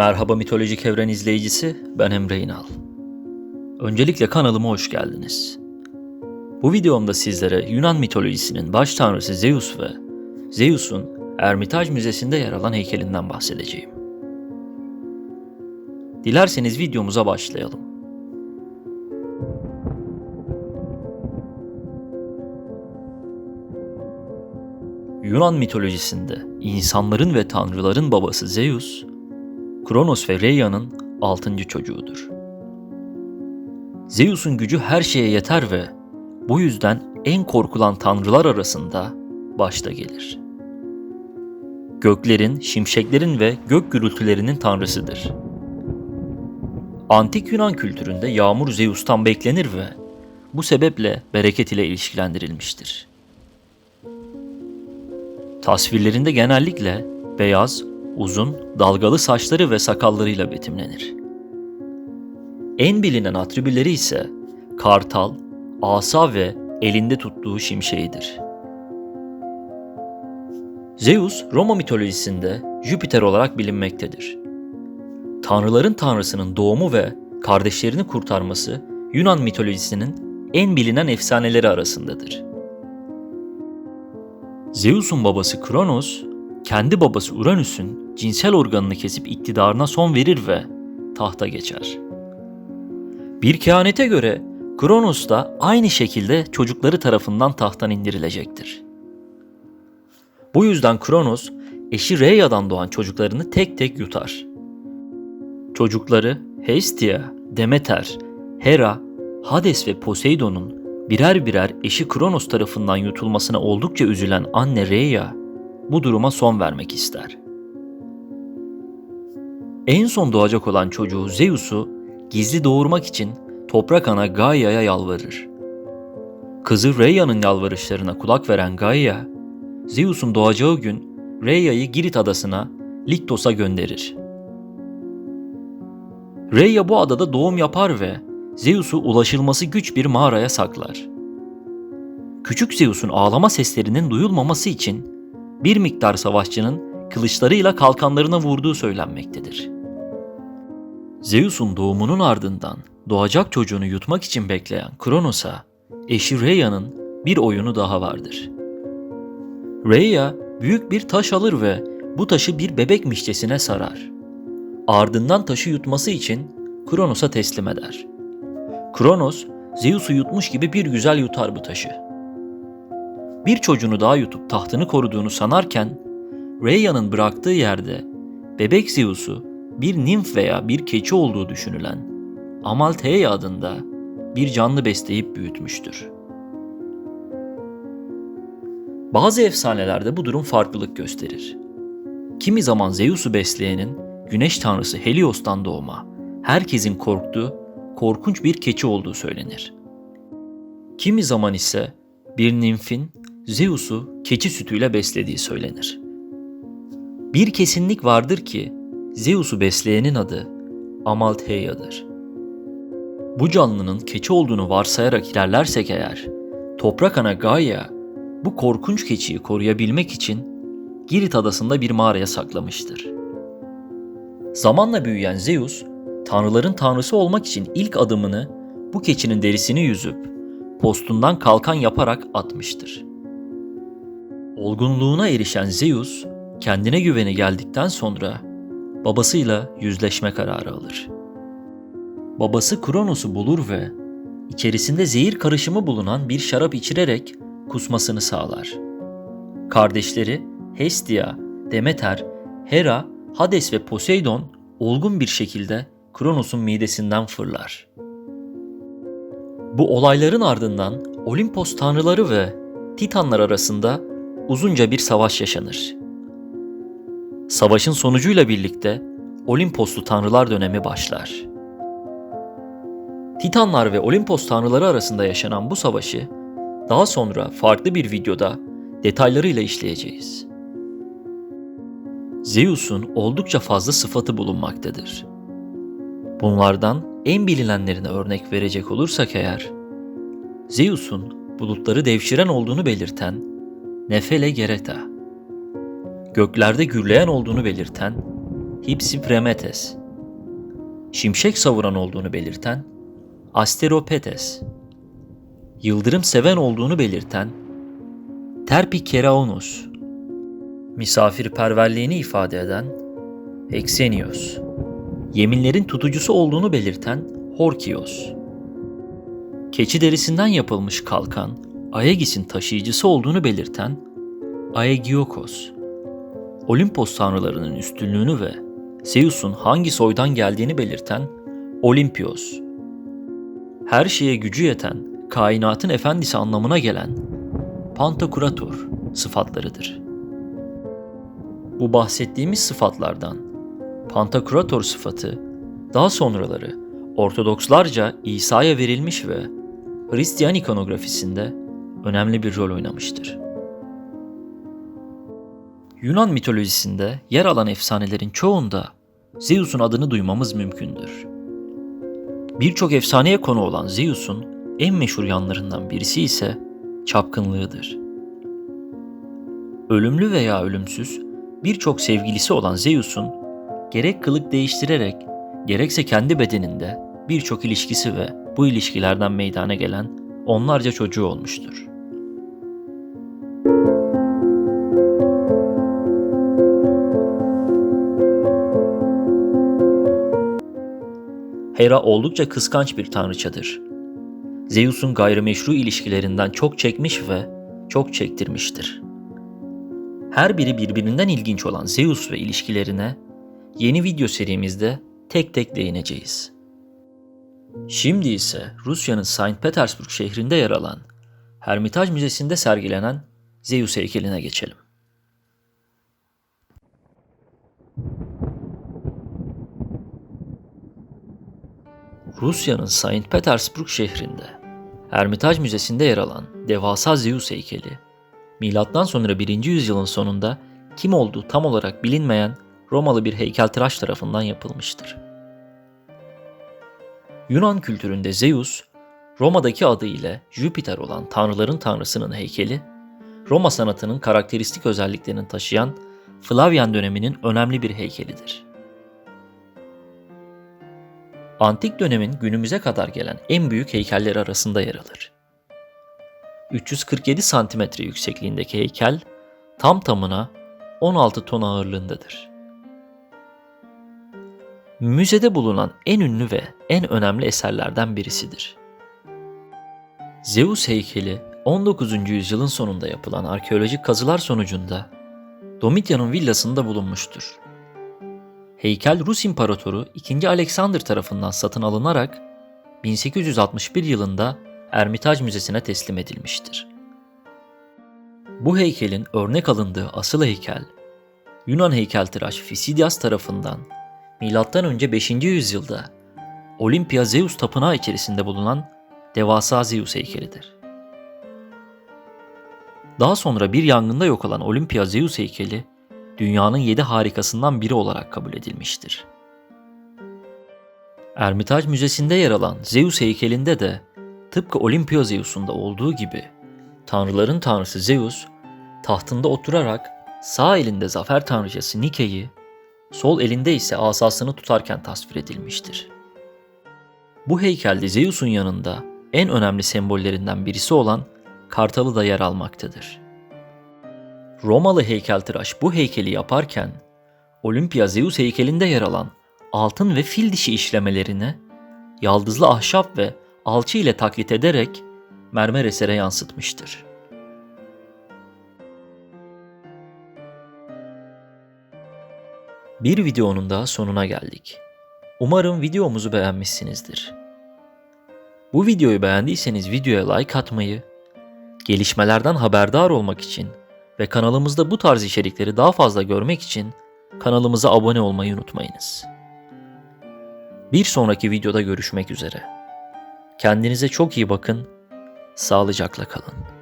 Merhaba mitolojik evren izleyicisi, ben Emre İnal. Öncelikle kanalıma hoş geldiniz. Bu videomda sizlere Yunan mitolojisinin baş tanrısı Zeus ve Zeus'un Ermitaj Müzesi'nde yer alan heykelinden bahsedeceğim. Dilerseniz videomuza başlayalım. Yunan mitolojisinde insanların ve tanrıların babası Zeus, Kronos ve Rhea'nın altıncı çocuğudur. Zeus'un gücü her şeye yeter ve bu yüzden en korkulan tanrılar arasında başta gelir. Göklerin, şimşeklerin ve gök gürültülerinin tanrısıdır. Antik Yunan kültüründe yağmur Zeus'tan beklenir ve bu sebeple bereket ile ilişkilendirilmiştir. Tasvirlerinde genellikle beyaz, uzun, dalgalı saçları ve sakallarıyla betimlenir. En bilinen atribüleri ise kartal, asa ve elinde tuttuğu şimşeğidir. Zeus, Roma mitolojisinde Jüpiter olarak bilinmektedir. Tanrıların tanrısının doğumu ve kardeşlerini kurtarması Yunan mitolojisinin en bilinen efsaneleri arasındadır. Zeus'un babası Kronos, kendi babası Uranüs'ün cinsel organını kesip iktidarına son verir ve tahta geçer. Bir kehanete göre Kronos da aynı şekilde çocukları tarafından tahttan indirilecektir. Bu yüzden Kronos eşi Rhea'dan doğan çocuklarını tek tek yutar. Çocukları Hestia, Demeter, Hera, Hades ve Poseidon'un birer birer eşi Kronos tarafından yutulmasına oldukça üzülen anne Rhea bu duruma son vermek ister. En son doğacak olan çocuğu Zeus'u gizli doğurmak için toprak ana Gaia'ya yalvarır. Kızı Rhea'nın yalvarışlarına kulak veren Gaia, Zeus'un doğacağı gün Rhea'yı Girit adasına Liktos'a gönderir. Rhea bu adada doğum yapar ve Zeus'u ulaşılması güç bir mağaraya saklar. Küçük Zeus'un ağlama seslerinin duyulmaması için bir miktar savaşçının kılıçlarıyla kalkanlarına vurduğu söylenmektedir. Zeus'un doğumunun ardından doğacak çocuğunu yutmak için bekleyen Kronos'a eşi Rhea'nın bir oyunu daha vardır. Rhea büyük bir taş alır ve bu taşı bir bebekmişçesine sarar. Ardından taşı yutması için Kronos'a teslim eder. Kronos, Zeus'u yutmuş gibi bir güzel yutar bu taşı. Bir çocuğunu daha yutup tahtını koruduğunu sanarken, Rhea'nın bıraktığı yerde bebek Zeus'u bir nimf veya bir keçi olduğu düşünülen Amalthea adında bir canlı besleyip büyütmüştür. Bazı efsanelerde bu durum farklılık gösterir. Kimi zaman Zeus'u besleyenin güneş tanrısı Helios'tan doğma, herkesin korktuğu korkunç bir keçi olduğu söylenir. Kimi zaman ise bir nimfin Zeus'u keçi sütüyle beslediği söylenir. Bir kesinlik vardır ki Zeus'u besleyenin adı Amalthea'dır. Bu canlının keçi olduğunu varsayarak ilerlersek eğer, toprak ana Gaia bu korkunç keçiyi koruyabilmek için Girit adasında bir mağaraya saklamıştır. Zamanla büyüyen Zeus, tanrıların tanrısı olmak için ilk adımını bu keçinin derisini yüzüp postundan kalkan yaparak atmıştır. Olgunluğuna erişen Zeus, kendine güveni geldikten sonra babasıyla yüzleşme kararı alır. Babası Kronos'u bulur ve içerisinde zehir karışımı bulunan bir şarap içirerek kusmasını sağlar. Kardeşleri Hestia, Demeter, Hera, Hades ve Poseidon olgun bir şekilde Kronos'un midesinden fırlar. Bu olayların ardından Olimpos tanrıları ve Titanlar arasında uzunca bir savaş yaşanır. Savaşın sonucuyla birlikte Olimposlu tanrılar dönemi başlar. Titanlar ve Olimpos tanrıları arasında yaşanan bu savaşı daha sonra farklı bir videoda detaylarıyla işleyeceğiz. Zeus'un oldukça fazla sıfatı bulunmaktadır. Bunlardan en bilinenlerine örnek verecek olursak eğer, Zeus'un bulutları devşiren olduğunu belirten Nefele Gereta, göklerde gürleyen olduğunu belirten Hypsipremetes. Şimşek savuran olduğunu belirten Asteropetes. Yıldırım seven olduğunu belirten Terpikeraunus. Misafirperverliğini ifade eden Exenios. Yeminlerin tutucusu olduğunu belirten Horkios. Keçi derisinden yapılmış kalkan Aegis'in taşıyıcısı olduğunu belirten Aegiokos. Olimpos tanrılarının üstünlüğünü ve Zeus'un hangi soydan geldiğini belirten Olimpios. Her şeye gücü yeten, kainatın efendisi anlamına gelen Pantokurator sıfatlarıdır. Bu bahsettiğimiz sıfatlardan Pantokurator sıfatı daha sonraları Ortodokslarca İsa'ya verilmiş ve Hristiyan ikonografisinde önemli bir rol oynamıştır. Yunan mitolojisinde yer alan efsanelerin çoğunda Zeus'un adını duymamız mümkündür. Birçok efsaneye konu olan Zeus'un en meşhur yanlarından birisi ise çapkınlığıdır. Ölümlü veya ölümsüz birçok sevgilisi olan Zeus'un gerek kılık değiştirerek gerekse kendi bedeninde birçok ilişkisi ve bu ilişkilerden meydana gelen onlarca çocuğu olmuştur. Hera oldukça kıskanç bir tanrıçadır. Zeus'un gayrimeşru ilişkilerinden çok çekmiş ve çok çektirmiştir. Her biri birbirinden ilginç olan Zeus ve ilişkilerine yeni video serimizde tek tek değineceğiz. Şimdi ise Rusya'nın St. Petersburg şehrinde yer alan Hermitage Müzesi'nde sergilenen Zeus heykeline geçelim. Rusya'nın St. Petersburg şehrinde Hermitage Müzesi'nde yer alan devasa Zeus heykeli, milattan sonra 1. yüzyılın sonunda kim olduğu tam olarak bilinmeyen Romalı bir heykeltıraş tarafından yapılmıştır. Yunan kültüründe Zeus, Roma'daki adı ile Jüpiter olan tanrıların tanrısının heykeli, Roma sanatının karakteristik özelliklerini taşıyan Flavian döneminin önemli bir heykelidir. Antik dönemin günümüze kadar gelen en büyük heykeller arasında yer alır. 347 santimetre yüksekliğindeki heykel tam tamına 16 ton ağırlığındadır. Müzede bulunan en ünlü ve en önemli eserlerden birisidir. Zeus heykeli 19. yüzyılın sonunda yapılan arkeolojik kazılar sonucunda Domitian'ın villasında bulunmuştur. Heykel Rus İmparatoru 2. Alexander tarafından satın alınarak 1861 yılında Ermitaj Müzesi'ne teslim edilmiştir. Bu heykelin örnek alındığı asıl heykel, Yunan heykeltıraş Fisidias tarafından M.Ö. 5. yüzyılda Olimpia Zeus tapınağı içerisinde bulunan devasa Zeus heykelidir. Daha sonra bir yangında yok olan Olimpia Zeus heykeli, dünyanın yedi harikasından biri olarak kabul edilmiştir. Ermitaj Müzesi'nde yer alan Zeus heykelinde de tıpkı Olimpia Zeus'unda olduğu gibi tanrıların tanrısı Zeus tahtında oturarak sağ elinde zafer tanrıçası Nike'yi, sol elinde ise asasını tutarken tasvir edilmiştir. Bu heykelde Zeus'un yanında en önemli sembollerinden birisi olan kartalı da yer almaktadır. Romalı heykeltıraş bu heykeli yaparken Olimpia Zeus heykelinde yer alan altın ve fil dişi işlemelerini yaldızlı ahşap ve alçı ile taklit ederek mermer esere yansıtmıştır. Bir videonun daha sonuna geldik. Umarım videomuzu beğenmişsinizdir. Bu videoyu beğendiyseniz videoya like atmayı, gelişmelerden haberdar olmak için ve kanalımızda bu tarz içerikleri daha fazla görmek için kanalımıza abone olmayı unutmayınız. Bir sonraki videoda görüşmek üzere. Kendinize çok iyi bakın, sağlıcakla kalın.